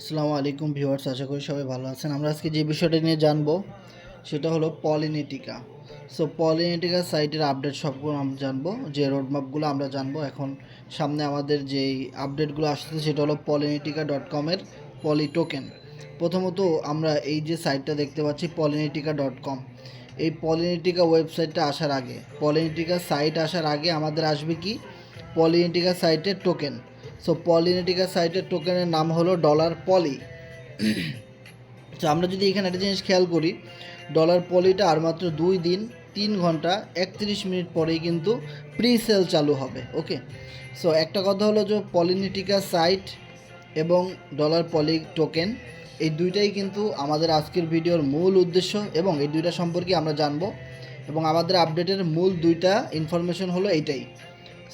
আসসালামু আলাইকুম ভিউয়ার্স, আশা করি সবাই ভালো আছেন। আমরা আজকে যে বিষয়টা নিয়ে জানব, সেটা হলো পলিনেটিকা। সো পলিনেটিকা সাইটের আপডেট সবগুলো আমরা জানব, যে রোডম্যাপগুলো আমরা জানব। এখন সামনে আমাদের যেই আপডেটগুলো আসছে সেটা হলো পলিনেটিকা ডট কমের পলি টোকেন প্রথমত আমরা এই যে সাইটটা দেখতে পাচ্ছি, পলিনেটিকা ডট কম। এই পলিনেটিকা ওয়েবসাইটটা আসার আগে, পলিনেটিকা সাইট আসার আগে আমাদের আসবে কি? পলিনেটিকা সাইটের টোকেন সো পলিনেটিকা সাইটের টোকেনের নাম হলো ডলার পলি তো আমরা যদি এখানে একটা জিনিস খেয়াল করি ডলার পলিটা আর মাত্র দুই দিন, তিন ঘণ্টা, একত্রিশ মিনিট পরেই কিন্তু প্রি সেল চালু হবে ওকে সো একটা কথা হলো যে পলিনেটিকা সাইট এবং ডলার পলি টোকেন এই দুইটাই কিন্তু আমাদের আজকের ভিডিওর মূল উদ্দেশ্য এবং এই দুইটা সম্পর্কে আমরা জানব এবং আমাদের আপডেটের মূল দুইটা ইনফরমেশন হলো এইটাই।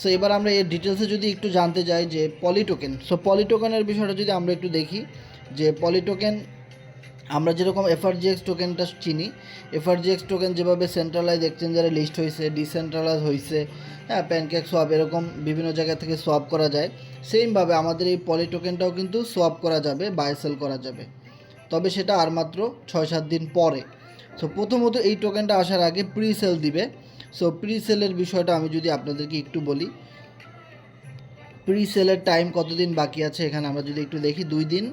সো এবার আমরা এর ডিটেলসে যদি একটু জানতে যাই যে পলিটোকেন সো পলিটোকেনের বিষয়টা যদি আমরা একটু দেখি, যে পলিটোকেন আমরা যেরকম এফআরজিএক্স টোকেনটা চিনি এফআরজিএক্স টোকেন যেভাবে সেন্ট্রালাইজ এক্সচেঞ্জারে লিস্ট হয়েছে ডিসেন্ট্রালাইজ হয়েছে হ্যাঁ প্যানকেক সোয়াপ এরকম বিভিন্ন জায়গা থেকে সোয়াপ করা যায় সেমভাবে আমাদের এই পলি টোকেনটাও কিন্তু সোয়াপ করা যাবে বাই সেল করা যাবে। তবে সেটা আর মাত্র ছয় সাত দিন পরে। সো প্রথমত এই টোকেনটা আসার আগে প্রি সেল দিবে। সো প্রি সেলের বিষয়টা আমি যদি আপনাদেরকে একটু বলি প্রি সেলের টাইম কতদিন বাকি আছে এখানে আমরা যদি একটু দেখি, দুই দিন,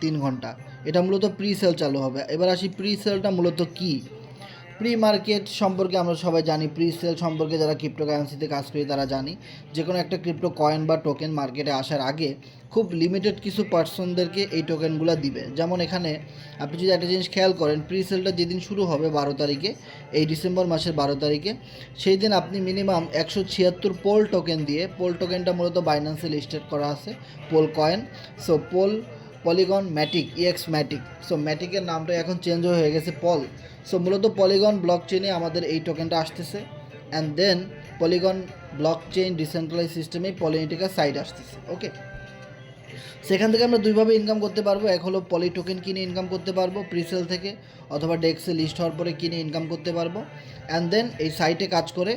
তিন ঘণ্টা। এটা মূলত প্রি সেল চালু হবে। এবার আসি প্রি সেলটা মূলত কি? প্রি মার্কেট সম্পর্কে আমরা সবাই জানি প্রি সেল সম্পর্কে যারা ক্রিপ্টোকারেন্সিতে কাজ করি তারা জানি। যে কোনো একটা ক্রিপ্টো কয়েন বা টোকেন মার্কেটে আসার আগে খুব লিমিটেড কিছু পার্সনদেরকে এই টোকেনগুলো দিবে। যেমন এখানে আপনি যদি একটা জিনিস খেয়াল করেন প্রি সেলটা যেদিন শুরু হবে বারো তারিখে, এই ডিসেম্বর মাসের বারো তারিখে, সেই দিন আপনি মিনিমাম একশো ছিয়াত্তর পোল টোকেন দিয়ে, পোল টোকেনটা মূলত বাইন্যান্সে লিস্টেড করা আছে, Pol coin so Pol Polygon Matic ex Matic so ম্যাটিকের নামটা এখন চেঞ্জ হয়ে গেছে পল সো মূলত পলিগন ব্লক চেনে আমাদের এই টোকেনটা আসতেছে। And then Polygon blockchain decentralize সিস্টেমে পলিনিটিকা সাইড আসতেছে। ওকে সেখান থেকে আমরা দুইভাবে ইনকাম করতে পারব। এক হলো পলি টোকেন কিনে ইনকাম করতে পারব প্রিসেল থেকে, অথবা ডেক্সে লিস্ট হওয়ার পরে কিনে ইনকাম করতে পারব। অ্যান্ড দেন এই সাইটে কাজ করে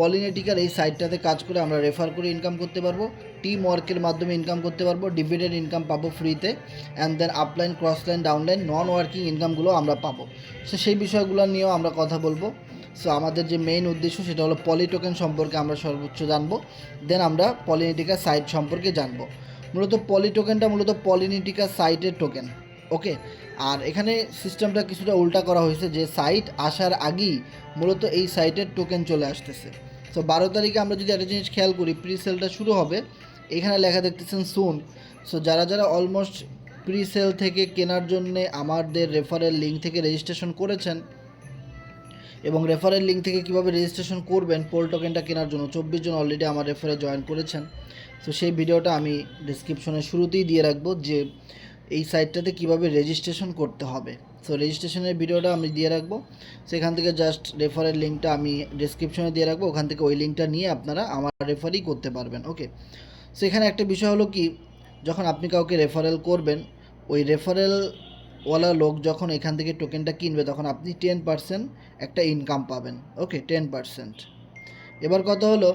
পলিনেটিকার এই সাইটটাতে কাজ করে আমরা রেফার করে ইনকাম করতে পারব। টিম ওয়ার্কের মাধ্যমে ইনকাম করতে পারব ডিভিডেন্ড ইনকাম পাবো ফ্রিতে and then upline crossline downline non working ইনকামগুলো আমরা পাবো। সো সেই বিষয়গুলো নিয়েও আমরা কথা বলব। সো আমাদের যে মেইন উদ্দেশ্য সেটা হলো পলি টোকেন সম্পর্কে আমরা সর্বোচ্চ জানব। দেন আমরা পলিনেটিকা সাইট সম্পর্কে জানব। মূলত পলি টোকেনটা মূলত পলিনেটিকা সাইটের টোকেন ওকে আর এখানে সিস্টেমটা কিছুটা উল্টা করা হয়েছে যে সাইট আসার আগেই মূলত এই সাইটের টোকেন চলে আসতেছে। সো বারো তারিখে আমরা যদি একটা জিনিস খেয়াল করি প্রি সেলটা শুরু হবে, এখানে লেখা দেখতেছেন সুন সো যারা যারা অলমোস্ট প্রি সেল থেকে কেনার জন্যে আমাদের রেফারেল লিঙ্ক থেকে রেজিস্ট্রেশন করেছেন এবং রেফারেল লিঙ্ক থেকে কীভাবে রেজিস্ট্রেশন করবেন পোল টোকেনটা কেনার জন্য চব্বিশ জন অলরেডি আমার রেফারে জয়েন করেছেন। তো সেই ভিডিওটা আমি ডিসক্রিপশনের শুরুতেই দিয়ে রাখব যে এই সাইটটাতে কীভাবে রেজিস্ট্রেশন করতে হবে। সো রেজিস্ট্রেশনের ভিডিওটা আমি দিয়ে রাখব। সেখান থেকে জাস্ট রেফারের লিঙ্কটা আমি ডিসক্রিপশনে দিয়ে রাখব। ওখান থেকে ওই লিঙ্কটা নিয়ে আপনারা আমার রেফারই করতে পারবেন ওকে সো এখানে একটা বিষয় হলো কি, যখন আপনি কাউকে রেফারেল করবেন, ওই রেফারেল ওয়ালা লোক যখন এখান থেকে টোকেনটা কিনবে, তখন আপনি টেন পার্সেন্ট একটা ইনকাম পাবেন ওকে টেন পার্সেন্ট এবার কথা হলো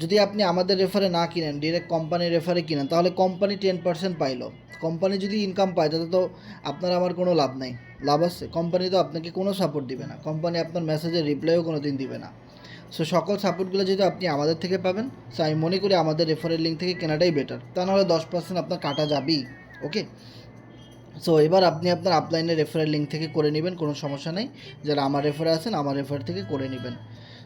যদি আপনি আমাদের রেফারে না কিনেন ডিরেক্ট কোম্পানির রেফারে কিনেন, তাহলে কোম্পানি টেন পার্সেন্ট পাইলো। কোম্পানি যদি ইনকাম পায়, তাতে তো আপনার আমার কোনো লাভ নাই। লাভ আছে। কোম্পানি তো আপনাকে কোনো সাপোর্ট দিবে না। কোম্পানি আপনার মেসেজের রিপ্লাইও কোনো দিন দিবে না। সো সকল সাপোর্টগুলো যদি আপনি আমাদের থেকে পাবেন সো আমি মনে করি আমাদের রেফারেল লিঙ্ক থেকে কেনাটাই বেটার তা নাহলে দশ পার্সেন্ট আপনার কাটা যাবেই ওকে সো এবার আপনি আপনার আপলাইনের রেফারেল লিঙ্ক থেকে করে নেবেন, কোনো সমস্যা নেই। যারা আমার রেফারে আছেন, আমার রেফার থেকে করে নেবেন।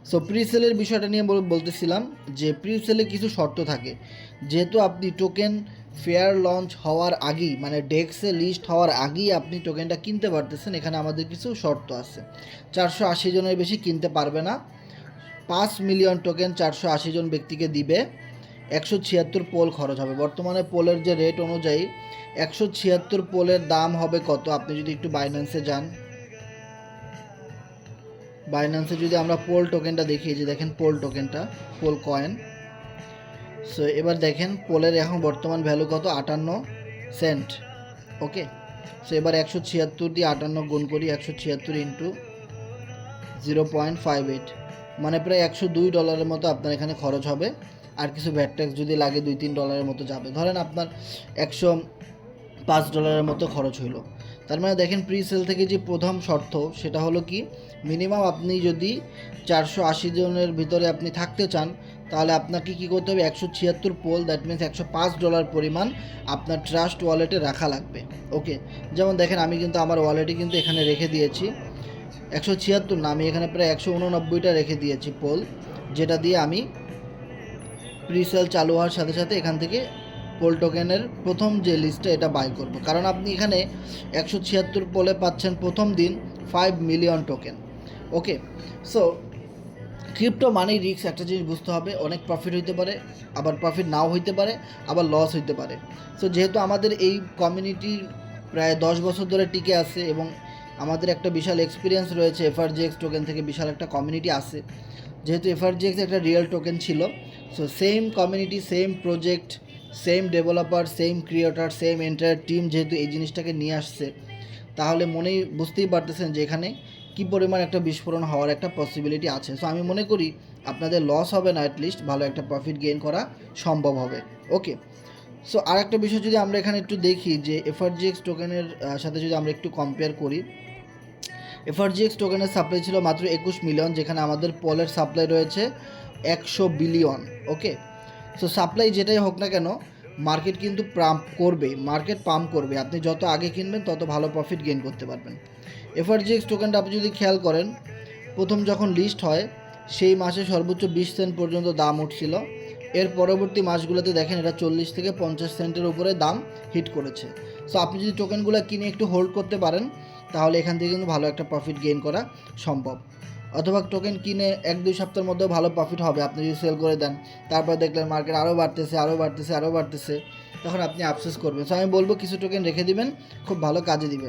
সো প্রি সেলের বিষয়টা নিয়ে বল- বলতেছিলাম যে প্রি সেলে কিছু শর্ত থাকে। যেহেতু আপনি টোকেন ফেয়ার লঞ্চ হওয়ার আগেই মানে ডেক্সে লিস্ট হওয়ার আগেই আপনি টোকেনটা কিনতে পারতেছেন, এখানে আমাদের কিছু শর্ত আছে। চারশো আশি জনের বেশি কিনতে পারবে না। পাঁচ মিলিয়ন টোকেন চারশো আশি জন ব্যক্তিকে দিবে। একশো ছিয়াত্তর পোল খরচ হবে। বর্তমানে পোলের যে রেট অনুযায়ী, একশো ছিয়াত্তর পোলের দাম হবে কত? আপনি যদি একটু বাইন্যান্সে যান। বাইন্যান্সে যদি আমরা পোল টোকেনটা দেখি যে দেখেন পোল টোকেনটা পোল কয়েন সো এবার দেখেন পোলের এখন বর্তমান ভ্যালু কত? আটান্ন সেন্ট ওকে সো এবার একশো ছিয়াত্তর দিয়ে আটান্ন গুণ করি, একশো ছিয়াত্তর into zero point five eight মানে প্রায় একশো দুই ডলারের মতো আপনার এখানে খরচ হবে। আর কিছু ভ্যাট ট্যাক্স যদি লাগে, দুই তিন ডলারের মতো যাবে। ধরেন আপনার একশো পাঁচ ডলারের মতো খরচ হইল। তার মানে দেখেন প্রি সেল থেকে যে প্রথম শর্ত, সেটা হলো কি মিনিমাম আপনি যদি চারশো আশি জনের ভিতরে আপনি থাকতে চান, তাহলে আপনাকে কী করতে হবে, একশো ছিয়াত্তর পোল দ্যাট মিনস একশো পাঁচ ডলার পরিমাণ আপনার ট্রাস্ট ওয়ালেটে রাখা লাগবে। ওকে যেমন দেখেন, আমি কিন্তু আমার ওয়ালেটে কিন্তু এখানে রেখে দিয়েছি, একশো ছিয়াত্তর না, আমি এখানে প্রায় একশো উননব্বইটা রেখে দিয়েছি পোল, যেটা দিয়ে আমি প্রিসেল চালু হওয়ার সাথে সাথে এখান থেকে পোল টোকেনের প্রথম যে লিস্টটা এটা বাই করব। কারণ আপনি এখানে একশো ছিয়াত্তর পোলে পাচ্ছেন প্রথম দিন five million token okay so crypto money risk একটা জিনিস বুঝতে হবে, অনেক প্রফিট হইতে পারে, আবার প্রফিট নাও হইতে পারে, আবার লস হইতে পারে। সো যেহেতু আমাদের এই কমিউনিটি প্রায় দশ বছর ধরে টিকে আছে এবং আমাদের একটা বিশাল এক্সপিরিয়েন্স রয়েছে এফআরজিএক্স টোকেন থেকে বিশাল একটা কমিউনিটি আছে। যেহেতু এফআরজিএক্স একটা রিয়েল টোকেন ছিল so same community same project same developer same creator same entire team যেহেতু এই জিনিসটাকে নিয়ে আসছে, তাহলে মনেই বুঝতেই পারতেছেন যে এখানে কী পরিমাণ একটা বিস্ফোরণ হওয়ার একটা পসিবিলিটি আছে। সো আমি মনে করি আপনাদের লস হবে না অ্যাটলিস্ট ভালো একটা প্রফিট গেইন করা সম্ভব হবে। ওকে সো আর একটা বিষয় যদি আমরা এখানে একটু দেখি যে এফআরজিএক্স টোকেনের সাথে যদি আমরা একটু কম্পেয়ার করি এফআরজিএক্স টোকেনের সাপ্লাই ছিল মাত্র একুশ মিলিয়ন যেখানে আমাদের পলের সাপ্লাই রয়েছে একশো বিলিয়ন ওকে সো সাপ্লাই যেটাই হোক না কেন মার্কেট কিন্তু পাম্প করবে মার্কেট পাম্প করবে। আপনি যত আগে কিনবেন, তত ভালো প্রফিট গেইন করতে পারবেন। এফআরজিএক্স টোকেনটা আপনি যদি খেয়াল করেন, প্রথম যখন লিস্ট হয়, সেই মাসে সর্বোচ্চ বিশ সেন্ট পর্যন্ত দাম উঠছিল। এর পরবর্তী মাসগুলোতে দেখেন এটা চল্লিশ থেকে পঞ্চাশ সেন্টের উপরে দাম হিট করেছে। সো আপনি যদি টোকেনগুলো কিনে একটু হোল্ড করতে পারেন, তাহলে এখান থেকে কিন্তু ভালো একটা প্রফিট গেইন করা সম্ভব। অথবা টোকেন কিনে এক, দুই সপ্তাহের মধ্যেও ভালো প্রফিট হবে। আপনি যদি সেল করে দেন, তারপর দেখলেন মার্কেট আরও বাড়তেছে আরও বাড়তেছে আরও বাড়তেছে, তখন আপনি আফসোস করবেন। সো আমি বলব কিছু টোকেন রেখে দিবেন, খুব ভালো কাজে দিবে।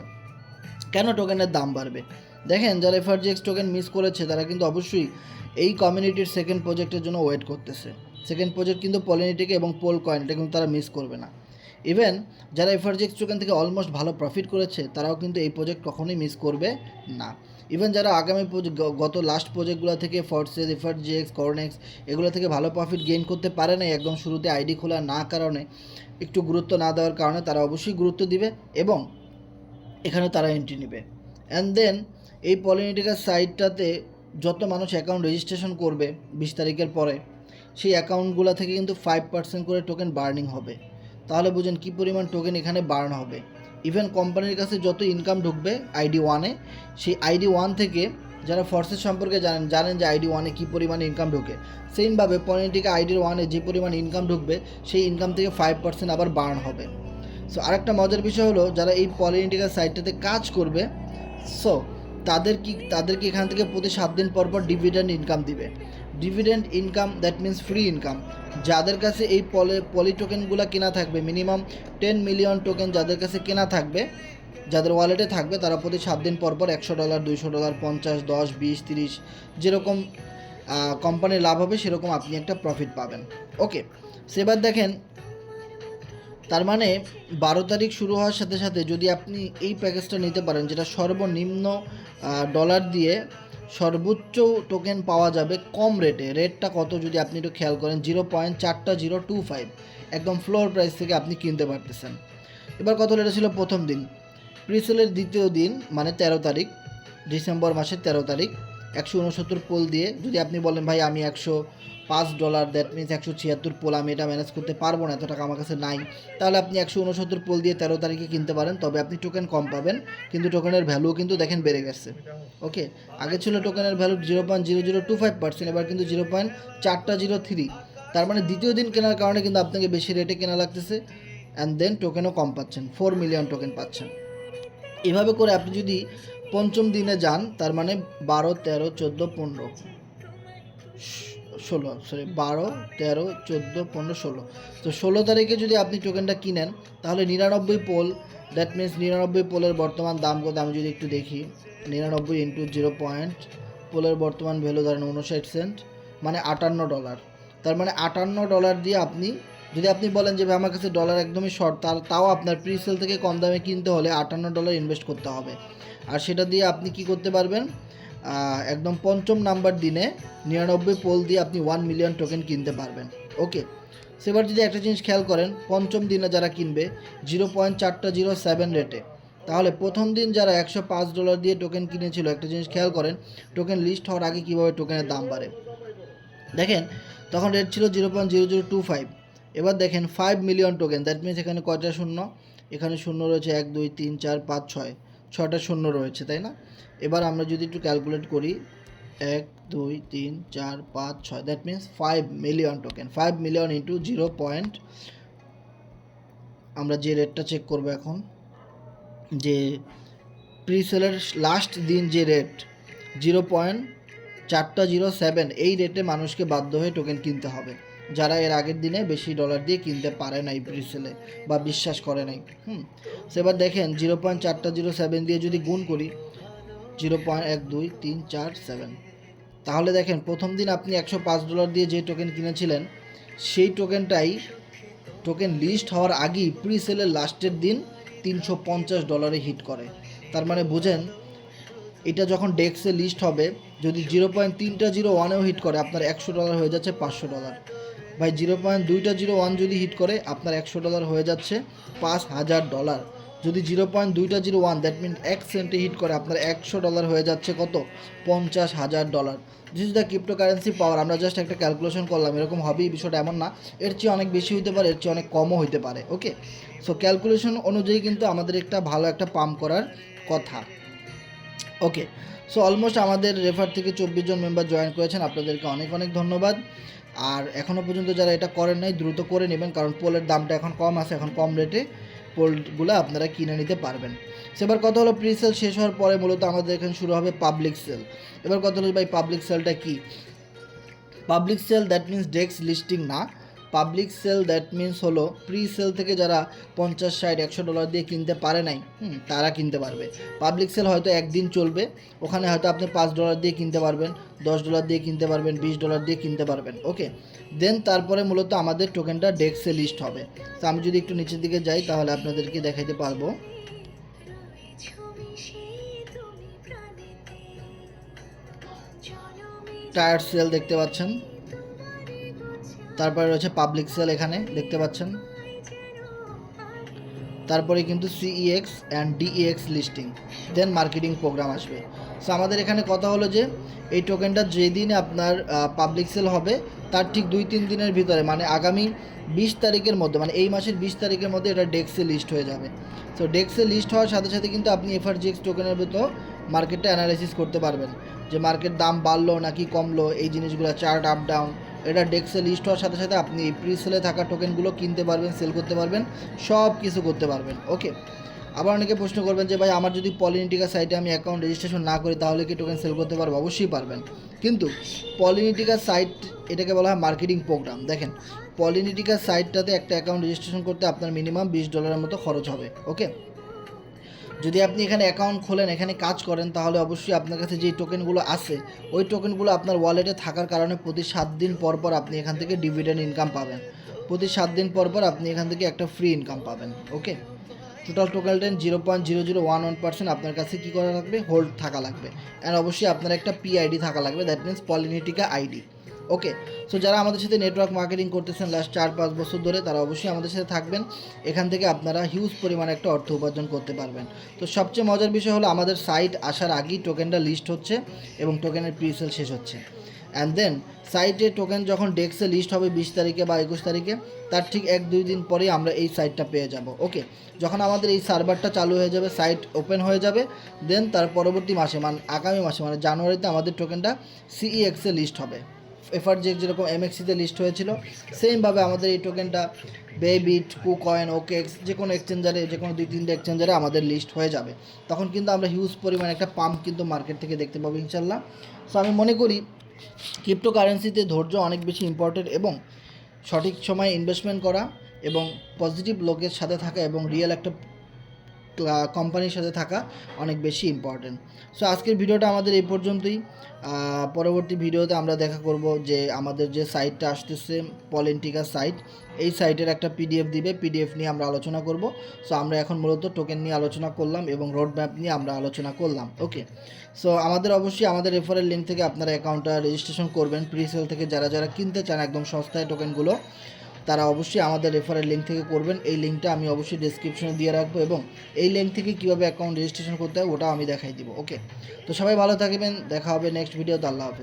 কেন টোকেনের দাম বাড়বে? দেখেন, যারা এফআরজিএক্স টোকেন মিস করেছে, তারা কিন্তু অবশ্যই এই কমিউনিটির সেকেন্ড প্রজেক্টের জন্য ওয়েট করতেছে। সেকেন্ড প্রজেক্ট কিন্তু পলিনিটিকে এবং পোল কয়েন এটা কিন্তু তারা মিস করবে না। ইভেন যারা এফআরজিএক্স টোকেন থেকে অলমোস্ট ভালো প্রফিট করেছে, তারাও কিন্তু এই প্রজেক্ট কখনোই মিস করবে না। ইভেন যারা আগামী গত লাস্ট প্রজেক্টগুলো থেকে ফর্সেস এফআরজিএক্স কর্নেক্স এগুলো থেকে ভালো প্রফিট গেইন করতে পারে না একদম শুরুতে আইডি খোলা না কারণে, একটু গুরুত্ব না দেওয়ার কারণে তারা অবশ্যই গুরুত্ব দিবে এবং এখানে তারা এন্ট্রি নেবে। অ্যান্ড দেন এই পলিনিটিক্যাল সাইটটাতে যত মানুষ অ্যাকাউন্ট রেজিস্ট্রেশন করবে বিশ তারিখের পরে, সেই অ্যাকাউন্টগুলো থেকে কিন্তু ফাইভ পার্সেন্ট করে টোকেন বার্নিং হবে। তাহলে বুঝেন কী পরিমাণ টোকেন এখানে বার্ন হবে। ইভেন কোম্পানির কাছে যত ইনকাম ঢুকবে আইডি ওয়ানে সেই আইডি ওয়ান থেকে যারা ফোর্সেস সম্পর্কে জানেন জানেন যে আইডি ওয়ানে কী পরিমাণ ইনকাম ঢুকে। সেমভাবে পলিটিকা আইডি ওয়ানে যে পরিমাণ ইনকাম ঢুকবে, সেই ইনকাম থেকে ফাইভ পার্সেন্ট আবার বার্ন হবে। সো আরেকটা মজার বিষয় হলো, যারা এই পলিটিক্যাল সাইটটাতে কাজ করবে সো তাদের কি তাদেরকে এখান থেকে প্রতি সাত দিন পর পর ডিভিডেন্ড ইনকাম দিবে? Dividend income that means free income যাদের কাছে এই পলি পলি টোকেনগুলো কেনা থাকবে মিনিমাম টেন মিলিয়ন টোকেন যাদের কাছে কেনা থাকবে, যাদের ওয়ালেটে থাকবে, তারা প্রতি সাত দিন পর পর একশো ডলার দুইশো ডলার পঞ্চাশ, দশ, বিশ, তিরিশ, যেরকম কোম্পানির লাভ হবে, সেরকম আপনি একটা প্রফিট পাবেন। ওকে সেবার দেখেন, তার মানে বারো তারিখ শুরু হওয়ার সাথে সাথে যদি আপনি এই প্যাকেজটা নিতে পারেন, যেটা সর্বনিম্ন ডলার দিয়ে সর্বোচ্চ টোকেন পাওয়া যাবে কম রেটে রেটটা কত যদি আপনি একটু খেয়াল করেন জিরো পয়েন্ট চারটা জিরো টু ফাইভ একদম ফ্লোর প্রাইস থেকে আপনি কিনতে পারতেছেন। এবার কত এটা ছিল প্রথম দিন। প্রিসেলের দ্বিতীয় দিন মানে তেরো তারিখ, ডিসেম্বর মাসের তেরো তারিখ, একশো উনসত্তর পোল দিয়ে যদি আপনি বলেন, ভাই, আমি একশো পাঁচ ডলার দ্যাট মিনস একশো ছিয়াত্তর পোল আমি এটা ম্যানেজ করতে পারব না, এত টাকা আমার কাছে নাই। তাহলে আপনি একশো উনসত্তর পোল দিয়ে তেরো তারিখে কিনতে পারেন, তবে আপনি টোকেন কম পাবেন, কিন্তু টোকেনের ভ্যালুও কিন্তু দেখেন বেড়ে গেছে। ওকে আগে ছিল টোকেনের value zero point zero zero two five percent এবার কিন্তু জিরো পয়েন্ট চারটা জিরো থ্রি তার মানে দ্বিতীয় দিন কেনার কারণে কিন্তু আপনাকে বেশি রেটে কেনা লাগতেছে অ্যান্ড দেন টোকেনও কম পাচ্ছেন ফোর মিলিয়ন টোকেন পাচ্ছেন। এভাবে করে আপনি যদি পঞ্চম দিনে যান, তার মানে বারো, তেরো, চোদ্দ, পনেরো। ষোলো সরি বারো, তেরো, চোদ্দ, পনেরো, ষোলো। তো ষোলো তারিখে যদি আপনি টোকেনটা কিনেন, তাহলে নিরানব্বই পোল দ্যাট মিনস নিরানব্বই পোলের বর্তমান দাম কত? আমি যদি একটু দেখি, নিরানব্বই ইন্টু জিরো পয়েন্ট পোলের বর্তমান ভ্যালু ধরেন উনষাট সেন্ট মানে আটান্ন ডলার তার মানে আটান্ন ডলার দিয়ে আপনি, যদি আপনি বলেন যে আমার কাছে ডলার একদমই শর্ট তার, তাও আপনার প্রিসেল থেকে কম দামে কিনতে হলে আটান্ন ডলার ইনভেস্ট করতে হবে। আর সেটা দিয়ে আপনি কি করতে পারবেন? একদম পঞ্চম নাম্বার দিনে নিরানব্বই পোল দিয়ে আপনি ওয়ান মিলিয়ন টোকেন কিনতে পারবেন। ওকে সেবার যদি একটা জিনিস খেয়াল করেন, পঞ্চম দিনে যারা কিনবে জিরো পয়েন্ট চারটা জিরো সেভেন রেটে তাহলে প্রথম দিন যারা একশো পাঁচ ডলার দিয়ে টোকেন কিনেছিল, একটা জিনিস খেয়াল করেন টোকেন লিস্ট হওয়ার আগে কীভাবে টোকেনের দাম বাড়ে। দেখেন, তখন রেট ছিল zero point zero zero two five এবার দেখেন five million token that means এখানে কয়টা শূন্য? এখানে শূন্য রয়েছে এক, দুই, তিন, চার, পাঁচ, ছয়। ছয়টা শূন্য রয়েছে, তাই না? এবার আমরা যদি একটু ক্যালকুলেট করি, এক, দুই, তিন, চার, পাঁচ, ছয় that means five million token five million into zero point আমরা যে রেটটা চেক করব এখন, যে প্রিসেলের লাস্ট দিন যে রেট জিরো পয়েন্ট চারটা জিরো সেভেন এই রেটে মানুষকে বাধ্য হয়ে টোকেন কিনতে হবে। যারা এর আগের দিনে বেশি ডলার দিয়ে কিনতে পারে নাই প্রিসেলে বা বিশ্বাস করে নাই। হুম? সেবার দেখেন জিরো পয়েন্ট চারটা জিরো সেভেন দিয়ে যদি গুণ করি জিরো পয়েন্ট এক দুই তিন চার সেভেন তাহলে দেখেন প্রথম দিন আপনি একশো পাঁচ ডলার দিয়ে যে টোকেন কিনেছিলেন, সেই টোকেনটাই টোকেন লিস্ট হওয়ার আগেই প্রি সেলের লাস্টের দিন তিনশো পঞ্চাশ ডলারে হিট করে। তার মানে বুঝেন, এটা যখন ডেক্সে লিস্ট হবে, যদি জিরো পয়েন্ট তিনটা জিরো ওয়ানেও হিট করে, আপনার একশো ডলার হয়ে যাচ্ছে পাঁচশো ডলার ভাই জিরো পয়েন্ট দুইটা জিরো ওয়ান যদি হিট করে, আপনার একশো ডলার হয়ে যাচ্ছে পাঁচ হাজার ডলার যদি জিরো পয়েন্ট দুইটা জিরো ওয়ান দ্যাট মিন এক সেন্টে হিট করে, আপনার একশো ডলার হয়ে যাচ্ছে কত? পঞ্চাশ হাজার dollar this is the cryptocurrency power আমরা জাস্ট একটা ক্যালকুলেশন করলাম, এরকম হবেই, বিষয়টা এমন না। এর চেয়ে অনেক বেশি হইতে পারে, এর চেয়ে অনেক কমও হইতে পারে ওকে সো ক্যালকুলেশন অনুযায়ী কিন্তু আমাদের একটা ভালো একটা পাম্প করার কথা। ওকে সো অলমোস্ট আমাদের রেফার থেকে চব্বিশ জন মেম্বার জয়েন করেছেন। আপনাদেরকে অনেক অনেক ধন্যবাদ। আর এখনও পর্যন্ত যারা এটা করেন নাই, দ্রুত করে নেবেন, কারণ পোলের দামটা এখন কম আছে, এখন কম রেটে পোলগুলো আপনারা কিনে নিতে পারবেন। সেবার কথা হলো প্রি সেল শেষ হওয়ার পরে মূলত আমাদের এখানে শুরু হবে পাবলিক সেল এবার কথা হলো ভাই পাবলিক সেলটা কি? পাবলিক সেল দ্যাট মিন্স ডেস্ক লিস্টিং না। পাবলিক সেল দ্যাট মিন্স হলো প্রি সেল থেকে যারা পঞ্চাশ, ষাট, একশো ডলার দিয়ে কিনতে পারে নাই তারা কিনতে পারবে। পাবলিক সেল হয়তো একদিন চলবে, ওখানে হয়তো আপনি পাঁচ ডলার দিয়ে কিনতে পারবেন, দশ ডলার দিয়ে কিনতে পারবেন, বিশ ডলার দিয়ে কিনতে পারবেন ওকে দেন তারপরে মূলত আমাদের টোকেনটা ডেক্সে লিস্ট হবে। তো আমি যদি একটু নিচের দিকে যাই, তাহলে আপনাদেরকে দেখাইতে পারব। টায়ার সেল দেখতে পাচ্ছেন। তারপরে রয়েছে পাবলিক সেল এখানে, দেখতে পাচ্ছেন। তারপরে কিন্তু CEX and DEX listing then marketing program আসবে। সো আমাদের এখানে কথা হলো যে, এই টোকেনটা যেদিন আপনার পাবলিক সেল হবে, তার ঠিক দুই তিন দিনের ভিতরে মানে আগামী বিশ তারিখের মধ্যে মানে এই মাসের বিশ তারিখের মধ্যে এটা ডেক্সে লিস্ট হয়ে যাবে। সো ডেক্সে লিস্ট হওয়ার সাথে সাথে কিন্তু আপনি এফআরজিএক্স টোকেনের ভিতর মার্কেটটা অ্যানালাইসিস করতে পারবেন। যে মার্কেট দাম বাড়লো নাকি কমলো, এই জিনিসগুলো চার্ট আপ ডাউন এটা ডেক্সে লিস্ট হওয়ার সাথে সাথে আপনি এই প্রি সেলে থাকা টোকেনগুলো কিনতে পারবেন সেল করতে পারবেন, সব কিছু করতে পারবেন ওকে আবার অনেকে প্রশ্ন করবেন যে ভাই, আমার যদি পলিনিটিকা সাইটে আমি অ্যাকাউন্ট রেজিস্ট্রেশন না করি, তাহলে কি টোকেন সেল করতে পারব? অবশ্যই পারবেন। কিন্তু পলিনিটিকা সাইট এটাকে বলা হয় মার্কেটিং প্রোগ্রাম দেখেন পলিনিটিকা সাইটটাতে একটা অ্যাকাউন্ট রেজিস্ট্রেশন করতে আপনার মিনিমাম বিশ ডলারের মতো খরচ হবে ওকে যদি আপনি এখানে অ্যাকাউন্ট খোলেন, এখানে কাজ করেন, তাহলে অবশ্যই আপনার কাছে যেই টোকেনগুলো আছে, ওই টোকেনগুলো আপনার ওয়ালেটে থাকার কারণে প্রতি সাত দিন পর পর আপনি এখান থেকে ডিভিডেন্ড ইনকাম পাবেন। প্রতি সাত দিন পর পর আপনি এখান থেকে একটা ফ্রি ইনকাম পাবেন okay total total ten zero point zero zero one one percent আপনার কাছে কী করা লাগবে? হোল্ড থাকা লাগবে। অ্যান্ড অবশ্যই আপনার একটা পিআইডি থাকা লাগবে দ্যাট মিনস পলিনিটিকা আইডি ওকে সো যারা আমাদের সাথে নেটওয়ার্ক মার্কেটিং করতেছেন লাস্ট চার, পাঁচ বছর ধরে, তারা অবশ্যই আমাদের সাথে থাকবেন। এখান থেকে আপনারা হিউজ পরিমাণে একটা অর্থ উপার্জন করতে পারবেন। তো সবচেয়ে মজার বিষয় হলো, আমাদের সাইট আসার আগেই টোকেনটা লিস্ট হচ্ছে এবং টোকেনের প্রিসেল শেষ হচ্ছে। অ্যান্ড দেন সাইটে টোকেন যখন ডেস্কে লিস্ট হবে বিশ তারিখে বা একুশ তারিখে, তার ঠিক এক, দুই দিন পরেই আমরা এই সাইটটা পেয়ে যাব। ওকে যখন আমাদের এই সার্ভারটা চালু হয়ে যাবে সাইট ওপেন হয়ে যাবে দেন তার পরবর্তী মাসে মানে আগামী মাসে মানে জানুয়ারিতে আমাদের টোকেনটা সিইএক্সে লিস্ট হবে। এফআরজে যেরকম এমএক্সিতে লিস্ট হয়েছিল সেমভাবে আমাদের এই টোকেনটা বেবিট কুকয়েন ওকেক্স যে কোনো এক্সচেঞ্জারে যে কোনো দুই তিনটে এক্সচেঞ্জারে আমাদের লিস্ট হয়ে যাবে। তখন কিন্তু আমরা হিউজ পরিমাণ একটা পাম্প কিন্তু মার্কেট থেকে দেখতে পাবো ইনশাল্লাহ। সো আমি মনে করি ক্রিপ্টো কারেন্সিতে ধৈর্য অনেক বেশি ইম্পর্টেন্ট এবং সঠিক সময়ে ইনভেস্টমেন্ট করা এবং পজিটিভ লোকের সাথে থাকা এবং রিয়েল একটা কোম্পানির সাথে থাকা অনেক বেশি ইম্পর্টেন্ট সো আজকের ভিডিওটা আমাদের এই পর্যন্তই। পরবর্তী ভিডিওতে আমরা দেখা করব যে আমাদের যে সাইটটা আসতেছে পলেন্টিকা সাইট এই সাইটের একটা পিডিএফ দিবে। পিডিএফ নিয়ে আমরা আলোচনা করব। সো আমরা এখন মূলত টোকেন নিয়ে আলোচনা করলাম এবং রোড ম্যাপ নিয়ে আমরা আলোচনা করলাম। ওকে সো আমাদের অবশ্যই আমাদের রেফারেল লিঙ্ক থেকে আপনারা অ্যাকাউন্টটা রেজিস্ট্রেশন করবেন। প্রিসেল থেকে যারা যারা কিনতে চান একদম সস্তায় টোকেনগুলো তারা অবশ্যই আমাদের রেফারেল লিঙ্ক থেকে করবেন। এই লিঙ্কটা আমি অবশ্যই ডিসক্রিপশনে দিয়ে রাখব এবং এই লিঙ্ক থেকে কীভাবে অ্যাকাউন্ট রেজিস্ট্রেশন করতে হয় ওটাও আমি দেখাই দিব ওকে তো সবাই ভালো থাকবেন, দেখা হবে নেক্সট ভিডিওতে আল্লাহ হাফেজ।